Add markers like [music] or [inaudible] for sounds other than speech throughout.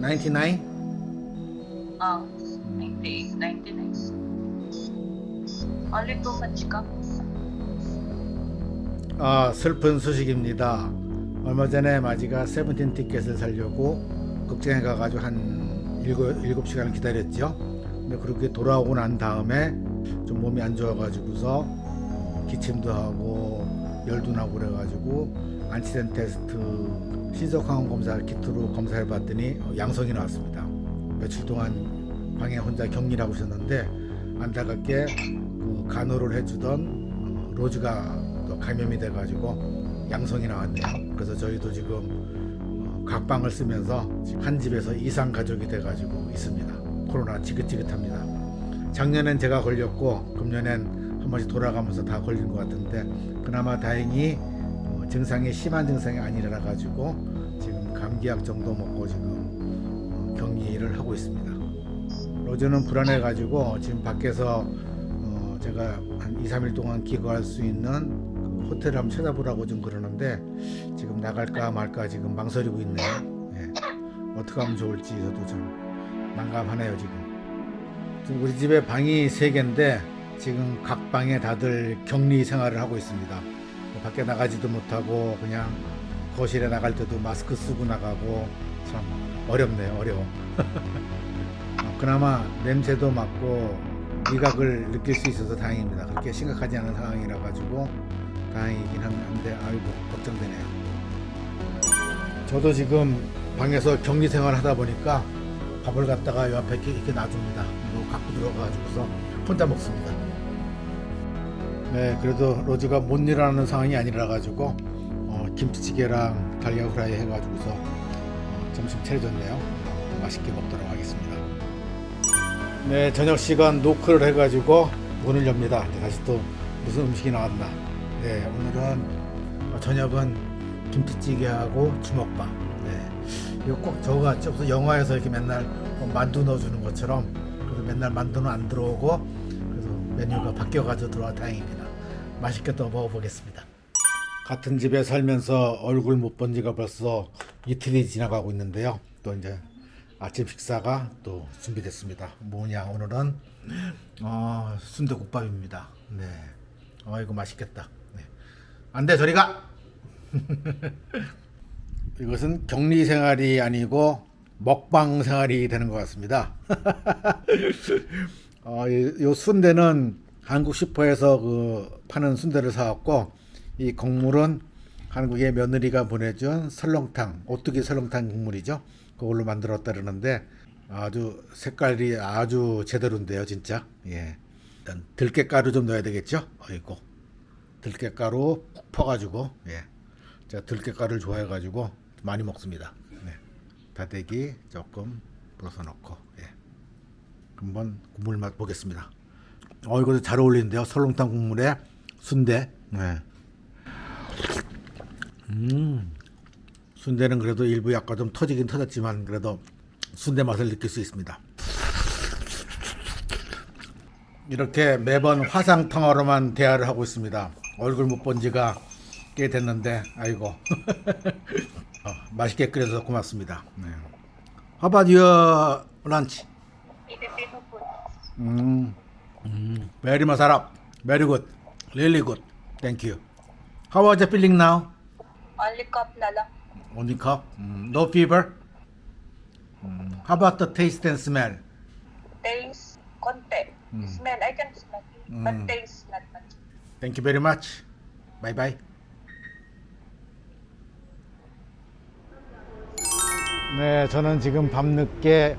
99? 98, 99. Only too much ka? 아, 슬픈 소식입니다. 얼마 전에 마지가 세븐틴 티켓을 살려고 극장에 가가지고 한 일곱, 일곱 시간을 기다렸죠. 근데 그렇게 돌아오고 난 다음에 좀 몸이 안 좋아가지고서 어, 기침도 하고 열도 나고 그래가지고 안티젠 테스트 신속항원 검사 키트로 검사해 봤더니 어, 양성이 나왔습니다. 며칠 동안 방에 혼자 격리를 하고 있었는데 안타깝게 그 간호를 해주던 어, 로즈가 또 감염이 돼가지고 양성이 나왔네요. 그래서 저희도 지금 어, 각방을 쓰면서 한 집에서 이상 가족이 돼가지고 있습니다. 코로나 지긋지긋합니다. 작년엔 제가 걸렸고 금년엔 한 번씩 돌아가면서 다 걸린 것 같은데 그나마 다행히 어, 증상이 심한 증상이 아니라 가지고 지금 감기약 정도 먹고 지금 어, 격리를 하고 있습니다. 로즈는 불안해 가지고 지금 밖에서 어, 제가 한 2, 3일 동안 기거할 수 있는 그 호텔을 한번 찾아보라고 좀 그러는데 지금 나갈까 말까 지금 망설이고 있네요. 예. 어떻게 하면 좋을지 저도 좀 난감하네요 지금. 지금 우리 집에 방이 세 개인데 지금 각 방에 다들 격리 생활을 하고 있습니다. 뭐 밖에 나가지도 못하고 그냥 거실에 나갈 때도 마스크 쓰고 나가고 참 어렵네요 어려워. [laughs] 어, 그나마 냄새도 맡고 미각을 느낄 수 있어서 다행입니다. 그렇게 심각하지 않은 상황이라 가지고 다행이긴 한데 아이고 걱정되네요. 저도 지금 방에서 격리 생활을 하다 보니까 밥을 갖다가 옆에 이렇게, 놔둡니다. 갖고 들어가가지고서 혼자 먹습니다. 네, 그래도 로즈가 못 일어나는 상황이 아니라 가지고 어, 김치찌개랑 달걀 후라이 해가지고서 어, 점심 차려줬네요. 어, 맛있게 먹도록 하겠습니다. 네, 저녁 시간 노크를 해가지고 문을 엽니다. 다시 또 무슨 음식이 나왔나. 네, 오늘은 어, 저녁은 김치찌개하고 주먹밥. 네, 이거 꼭 저거 같죠? 무슨 영화에서 이렇게 맨날 어, 만두 넣어주는 것처럼 그래서 맨날 만두는 안 들어오고 그래서 메뉴가 바뀌어가지고 들어와 다행입니다. 맛있게 또 먹어보겠습니다. 같은 집에 살면서 얼굴 못 본 지가 벌써 이틀이 지나가고 있는데요. 또 이제 아침 식사가 또 준비됐습니다. 뭐냐 오늘은 어, 순대국밥입니다. 네, 어 이거 맛있겠다. 네. 안돼 저리 가. [laughs] 이것은 격리 생활이 아니고 먹방 생활이 되는 것 같습니다. [laughs] 어, 이, 요 순대는 한국 슈퍼에서 그 파는 순대를 사왔고 이 국물은 한국의 며느리가 보내준 설렁탕, 오뚜기 설렁탕 국물이죠. 그걸로 만들었다 그러는데 아주 색깔이 아주 제대로인데요, 진짜. 예. 일단 들깨가루 좀 넣어야 되겠죠. 어이고 들깨가루 푹 퍼가지고 예. 제가 들깨가루를 좋아해가지고 많이 먹습니다. 네. 다대기 조금 불어서 넣고 예. 한번 국물 맛 보겠습니다. 어 이거 잘 어울리는데요. 설렁탕 국물에 순대. 네. 음. 순대는 그래도 일부 약간 좀 터지긴 터졌지만 그래도 순대 맛을 느낄 수 있습니다. 이렇게 매번 화상통화로만 대화를 하고 있습니다. 얼굴 못 본 지가 꽤 됐는데 아이고 [laughs] 어, 맛있게 끓여서 고맙습니다. 네. How about your lunch? 음, 음, very masarap, very good, really good. Thank you. How was the feeling now? Only cup na lang. Only cough, mm, no fever. Mm, how about the taste and smell? Taste, konti. Smell, I can smell. But taste, not much. Thank you very much. Bye bye. 네, 저는 지금 밤늦게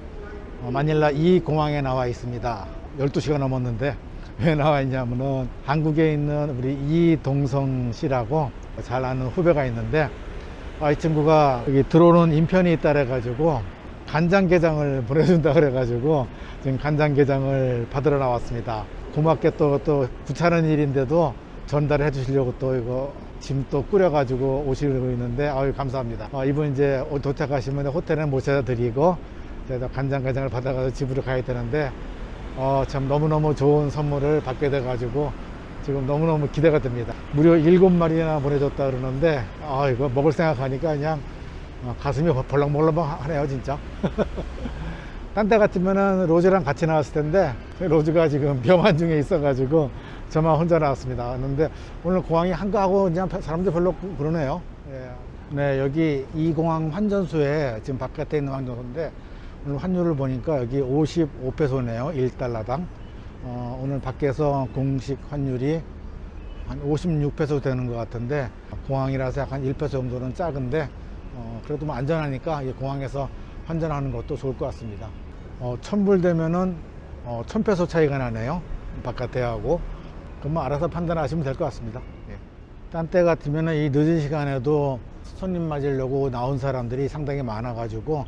어, 마닐라 이 공항에 나와 있습니다. 12시가 넘었는데 [laughs] 왜 나와 있냐면은 한국에 있는 우리 이동성 씨라고 잘 아는 후배가 있는데 아, 이 친구가 여기 들어오는 인편이 있다 그래가지고 간장게장을 [laughs] 보내준다 그래가지고 지금 간장게장을 받으러 나왔습니다. 고맙게 또, 또 구차는 일인데도 전달해 주시려고 또 이거 짐 또 꾸려가지고 오시고 있는데 아유 감사합니다. 어, 이분 이제 도착하시면 호텔에 모셔다 드리고 제가 간장게장을 받아가서 집으로 가야 되는데 어, 참 너무너무 좋은 선물을 받게 돼가지고 지금 너무너무 기대가 됩니다. 무려 일곱 마리나 보내줬다 그러는데, 아, 이거 먹을 생각하니까 그냥 어, 가슴이 벌렁벌렁 하네요, 진짜. [laughs] 딴때 같으면은 로즈랑 같이 나왔을 텐데, 로즈가 지금 [laughs] 병환 중에 있어가지고 저만 혼자 나왔습니다. 그런데 오늘 공항이 한가하고 그냥 사람들 별로 그러네요. 예. 네, 여기 이 공항 환전소에 지금 바깥에 있는 환전소인데, 오늘 환율을 보니까 여기 55페소네요. 1달러당. 어, 오늘 밖에서 공식 환율이 한 56페소 되는 것 같은데 공항이라서 약간 1페소 정도는 작은데 어, 그래도 뭐 안전하니까 이 공항에서 환전하는 것도 좋을 것 같습니다. 어, 1000불 되면은 어, 1000페소 차이가 나네요. 바깥에 하고. 그럼 뭐 알아서 판단하시면 될 것 같습니다. 예. 딴때 같으면은 이 늦은 시간에도 손님 맞으려고 나온 사람들이 상당히 많아가지고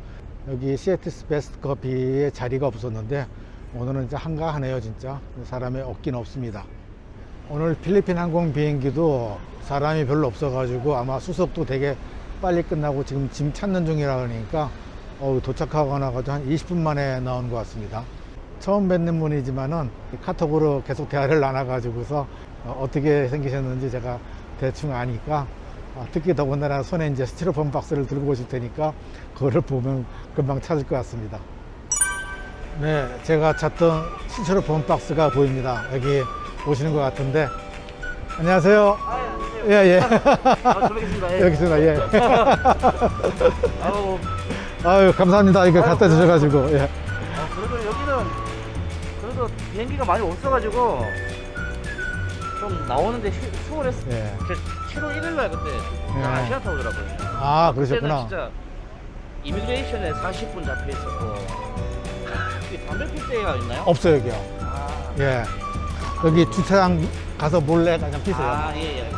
여기 시애틀스 베스트 커피에 자리가 없었는데 오늘은 진짜 한가하네요 진짜 사람이 없긴 없습니다 오늘 필리핀 항공 비행기도 사람이 별로 없어가지고 아마 수속도 되게 빨리 끝나고 지금 짐 찾는 중이라 그러니까 어우, 도착하고 나가지고 한 20분 만에 나온 것 같습니다 처음 뵙는 분이지만은 카톡으로 계속 대화를 나눠가지고서 어, 어떻게 생기셨는지 제가 대충 아니까 아, 특히 더군다나 손에 이제 스티로폼 박스를 들고 오실 테니까 그거를 보면 금방 찾을 것 같습니다. 네, 제가 찾던 스티로폼 박스가 보입니다. 여기 오시는 것 같은데 안녕하세요. 예, 예. 아, 들어겠습니다. 예. 여기 있습니다. 예. [laughs] 아우, 아유, 감사합니다. 이거 갖다 주셔가지고. 예. 아, 그래도 비행기가 많이 없어가지고 좀 나오는데 시- 수월했어. 예. 저 7월 1일 날 그때 예. 아시아 타오더라고요. 아, 그때는 그러셨구나. 진짜 이미그레이션에 40분 잡혀 있었고 여기 담배 필 때가 있나요? 없어요, 여기요. 아, 예. 여기 주차장 가서 몰래 그냥 피세요. 아, 예, 예.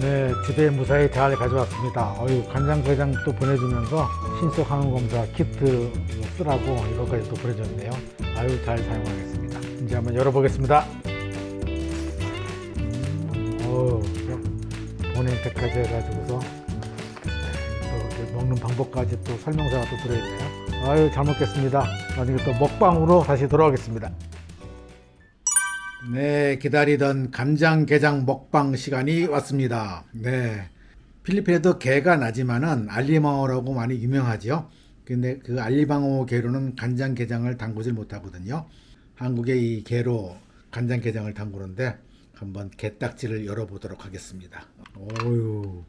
네. 네, 집에 무사히 잘 가져왔습니다. 어유 간장게장 또 보내주면서 신속 항원 검사 키트 쓰라고 이거까지 또 보내줬네요. 아유 잘 사용하겠습니다. 이제 한번 열어보겠습니다. 음? 본인 택까지 해가지고서 또 먹는 방법까지 또 설명서가 또 들어있네요. 아유 잘 먹겠습니다. 나중에 또 먹방으로 다시 돌아오겠습니다. 네, 기다리던 간장게장 먹방 시간이 왔습니다. 네. 필리핀에도 게가 나지만은 알리방어라고 많이 유명하죠. 근데 그 알리방어 게로는 간장게장을 담그질 못하거든요. 한국의 이 게로 간장게장을 담그는데 한번 게딱지를 열어보도록 하겠습니다. 오유.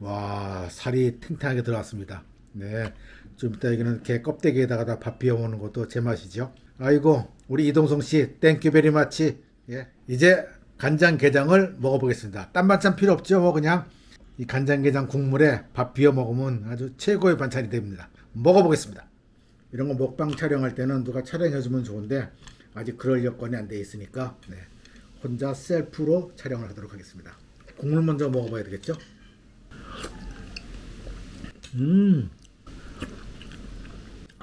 와, 살이 탱탱하게 들어왔습니다. 네. 좀 이따 여기는 게 껍데기에다가 밥 비워 먹는 것도 제 맛이죠. 아이고, 우리 이동성 씨, 땡큐 베리 마치. 예. 이제 간장게장을 먹어보겠습니다. 딴 반찬 필요 없죠. 뭐 그냥 이 간장게장 국물에 밥 비워 먹으면 아주 최고의 반찬이 됩니다. 먹어보겠습니다. 이런 거 먹방 촬영할 때는 누가 촬영해주면 좋은데 아직 그럴 여건이 안 돼 있으니까 네. 혼자 셀프로 촬영을 하도록 하겠습니다. 국물 먼저 먹어봐야 되겠죠? 음,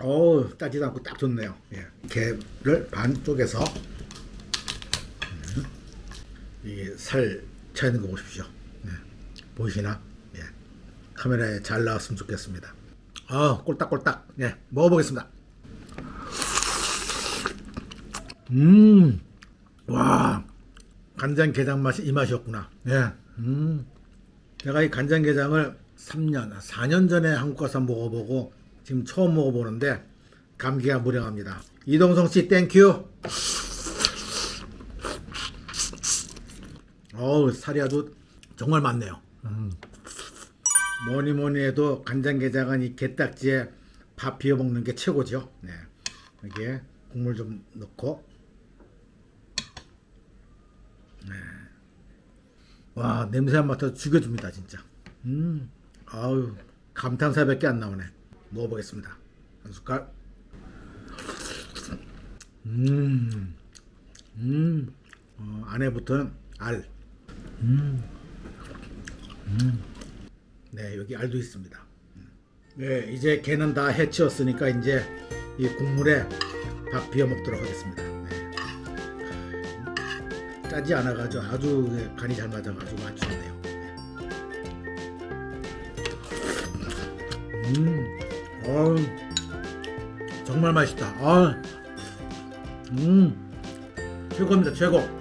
어우 따지도 않고 딱 좋네요. 예. 게를 반 쪼개서 음, 이게 살 차있는 거 보십시오. 예. 보이시나? 예. 카메라에 잘 나왔으면 좋겠습니다. 아 꼴딱꼴딱. 예. 먹어보겠습니다. 음, 와 간장게장 맛이 이 맛이었구나. 예. 음. 내가 이 간장게장을 3년, 4년 전에 한국 가서 먹어보고 지금 처음 먹어보는데 감기가 무량합니다. 이동성 씨 땡큐. 어우 살이 아주 정말 많네요. 음. 뭐니 뭐니 해도 간장게장은 이 게딱지에 밥 비워 먹는 게 최고죠. 네. 여기에 국물 좀 넣고 와 냄새 맡아서 죽여줍니다 진짜 음 아유 감탄사밖에 안 나오네 먹어보겠습니다 한 숟갈 음 음 어, 안에 붙은 알 음. 음. 네 여기 알도 있습니다 음. 네 이제 게는 다 해치웠으니까 이제 이 국물에 밥 비워 먹도록 하겠습니다 네. 짜지 않아가지고 아주 간이 잘 맞아가지고 아주 좋네요. 음, 어우, 정말 맛있다. 아, 음, 최고입니다, 최고.